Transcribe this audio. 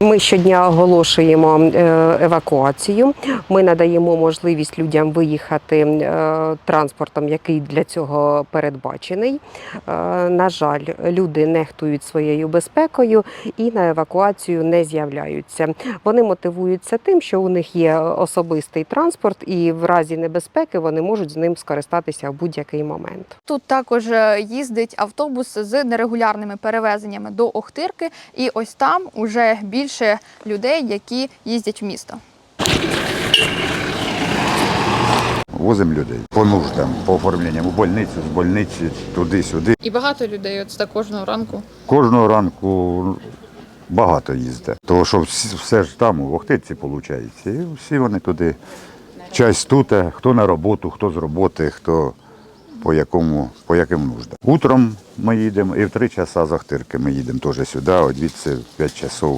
Ми щодня оголошуємо е, евакуацію. Ми надаємо можливість людям виїхати е, транспортом, який для цього передбачений. Е, На жаль, люди нехтують своєю безпекою і на евакуацію не з'являються. Вони мотивуються тим, що у них є особистий транспорт, і в разі небезпеки вони можуть з ним скористатися в будь-який момент. Тут також їздить автобус з нерегулярними перевезеннями до Охтирки, і ось там уже більше людей, які їздять в місто. Возимо людей по нуждам, по оформленням у больницю, з больниці, туди-сюди. І багато людей от так кожного ранку. Кожного ранку багато їздить. Тому що все ж там, у Охтиці, виходить. І всі вони туди. Часть тут, хто на роботу, хто з роботи, хто по якому, по яким нуждам. Утром ми їдемо і в три часа з Охтирки ми їдемо теж сюди, от звідси в 5 часов